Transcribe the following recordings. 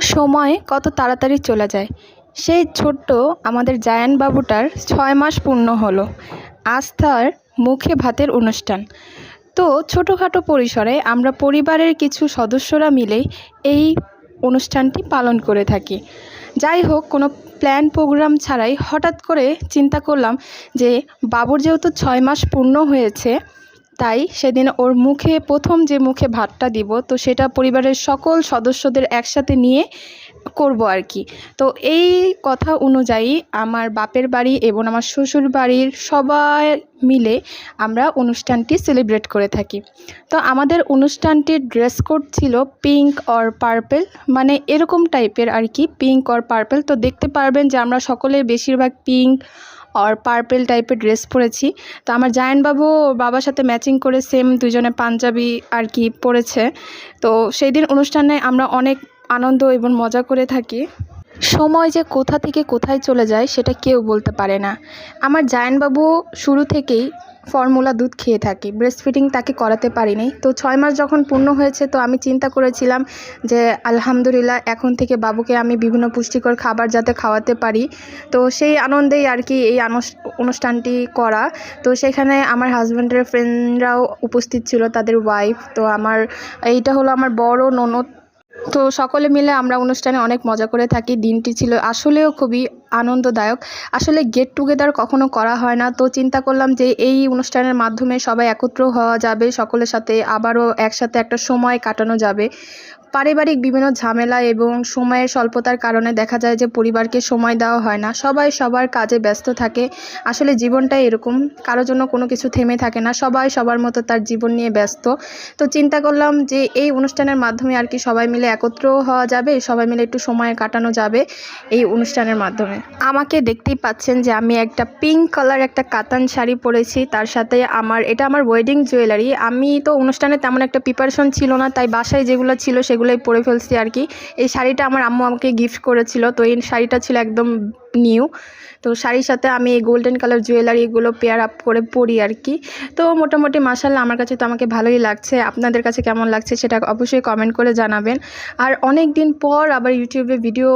সময় কত তাড়াতাড়ি চলে যায়। সেই ছোট্ট আমাদের জায়ান বাবুটার ছয় মাস পূর্ণ হলো। আজ তার মুখে ভাতের অনুষ্ঠান। তো ছোটোখাটো পরিসরে আমরা পরিবারের কিছু সদস্যরা মিলে এই অনুষ্ঠানটি পালন করে থাকি। যাই হোক, কোনো প্ল্যান প্রোগ্রাম ছাড়াই হঠাৎ করে চিন্তা করলাম যে বাবুর যেহেতু ছয় মাস পূর্ণ হয়েছে তাই সেদিন ওর মুখে, প্রথম যে মুখে ভাতটা দিব, তো সেটা পরিবারের সকল সদস্যদের একসাথে নিয়ে করব আর কি। তো এই কথা অনুযায়ী আমার বাপের বাড়ি এবং আমার শ্বশুর বাড়ির সবাই মিলে আমরা অনুষ্ঠানটি সেলিব্রেট করে থাকি। তো আমাদের অনুষ্ঠানটির ড্রেস কোড ছিল পিঙ্ক অর পার্পেল মানে এরকম টাইপের আর কি পিঙ্ক অর পার্পেল তো দেখতে পারবেন যে আমরা সকলে বেশিরভাগ পিঙ্ক আর পার্পেল টাইপের ড্রেস পরেছি। তো আমার জায়ানবাবু বাবার সাথে ম্যাচিং করে সেম দুজনে পাঞ্জাবি আর কি পরেছে। তো সেই দিন অনুষ্ঠানে আমরা অনেক আনন্দ এবং মজা করে থাকি। সময় যে কোথা থেকে কোথায় চলে যায় সেটা কেউ বলতে পারে না। আমার জায়ানবাবু শুরু থেকেই ফর্মুলা দুধ খেয়ে থাকি। ব্রেস্ট ফিডিং তাকে করাতে পারিনি। তো ছয় মাস যখন পূর্ণ হয়েছে, তো আমি চিন্তা করেছিলাম যে, আলহামদুলিল্লাহ, এখন থেকে বাবুকে আমি বিভিন্ন পুষ্টিকর খাবার যাতে খাওয়াতে পারি। তো সেই আনন্দেই আর কি এই অনুষ্ঠানটি করা। তো সেখানে আমার হাজব্যান্ডের ফ্রেন্ডরাও উপস্থিত ছিল, তাদের ওয়াইফ তো আমার, এইটা হলো আমার বড় ননদ তো সকলে মিলে আমরা অনুষ্ঠানে অনেক মজা করে থাকি। দিনটি ছিল আসলেও খুবই আনন্দদায়ক। আসলে গেট টুগেদার কখনো করা হয় না। তো চিন্তা করলাম যে এই অনুষ্ঠানের মাধ্যমে সবাই একত্র হওয়া যাবে, সকলের সাথে আবারও একসাথে একটা সময় কাটানো যাবে। পারিবারিক বিভিন্ন ঝামেলা এবং সময়ের স্বল্পতার কারণে দেখা যায় যে পরিবারকে সময় দেওয়া হয় না। সবাই সবার কাজে ব্যস্ত থাকে। আসলে জীবনটাই এরকম। কারোর জন্য কোনো কিছু থেমে থাকে না। সবাই সবার মতো তার জীবন নিয়ে ব্যস্ত। তো চিন্তা করলাম যে এই অনুষ্ঠানের মাধ্যমে আর কি সবাই মিলে একত্র হওয়া যাবে? সবাই মিলে একটু সময় কাটানো যাবে এই অনুষ্ঠানের মাধ্যমে? আমাকে দেখতেই পাচ্ছেন যে আমি একটা পিঙ্ক কালার একটা কাতান শাড়ি পরেছি। তার সাথে আমার, এটা আমার ওয়েডিং জুয়েলারি আমি তো অনুষ্ঠানে তেমন একটা প্রিপারেশন ছিল না। তাই বাসায় যেগুলো ছিল সেগুলোই পরে ফেলছি আর কি। এই শাড়িটা আমার আম্মু আমাকে গিফট করেছিল, তো এই শাড়িটা ছিল একদম নিউ। তো শাড়ির সাথে আমি এই গোল্ডেন কালার জুয়েলারি এগুলো পেয়ার আপ করে পরি আর কি। তো মোটামুটি মাসাল্লাহ আমার কাছে তো আমাকে ভালোই লাগছে। আপনাদের কাছে কেমন লাগছে সেটা অবশ্যই কমেন্ট করে জানাবেন। আর অনেক দিন পর আবার ইউটিউবে ভিডিও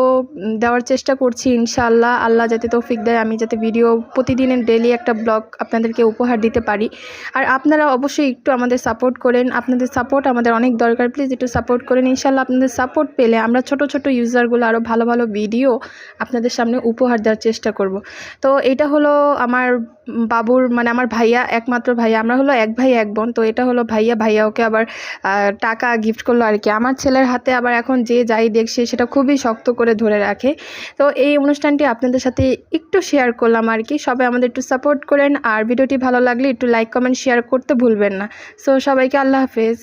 দেওয়ার চেষ্টা করছি ইনশাআল্লাহ। আল্লাহ যাতে তৌফিক দেয়, আমি যাতে ভিডিও প্রতিদিনের ডেলি একটা ব্লগ আপনাদেরকে উপহার দিতে পারি। আর আপনারা অবশ্যই একটু আমাদের সাপোর্ট করেন। আপনাদের সাপোর্ট আমাদের অনেক দরকার। প্লিজ একটু সাপোর্ট করেন। ইনশাআল্লাহ আপনাদের সাপোর্ট পেলে আমরা ছোট ছোট ইউজারগুলো আরও ভালো ভালো ভিডিও আপনাদের সামনে উপহার দেওয়ার চেষ্টা করব। তো এটা হলো আমার বাবুর মানে আমার ভাইয়া, একমাত্র ভাইয়া। আমরা হলো এক ভাই, এক বোন। তো এটা হলো ভাইয়া ভাইয়া ওকে আবার টাকা গিফট করল আর কি। আমার ছেলের হাতে আবার এখন যে যাই দেখছে সেটা খুবই শক্ত করে ধরে রাখে। তো এই অনুষ্ঠানটি আপনাদের সাথে একটু শেয়ার করলাম আর কি। সবাই আমাদের একটু সাপোর্ট করেন। আর ভিডিওটি ভালো লাগলে একটু লাইক কমেন্ট শেয়ার করতে ভুলবেন না। সো সবাইকে আল্লাহ হাফেজ।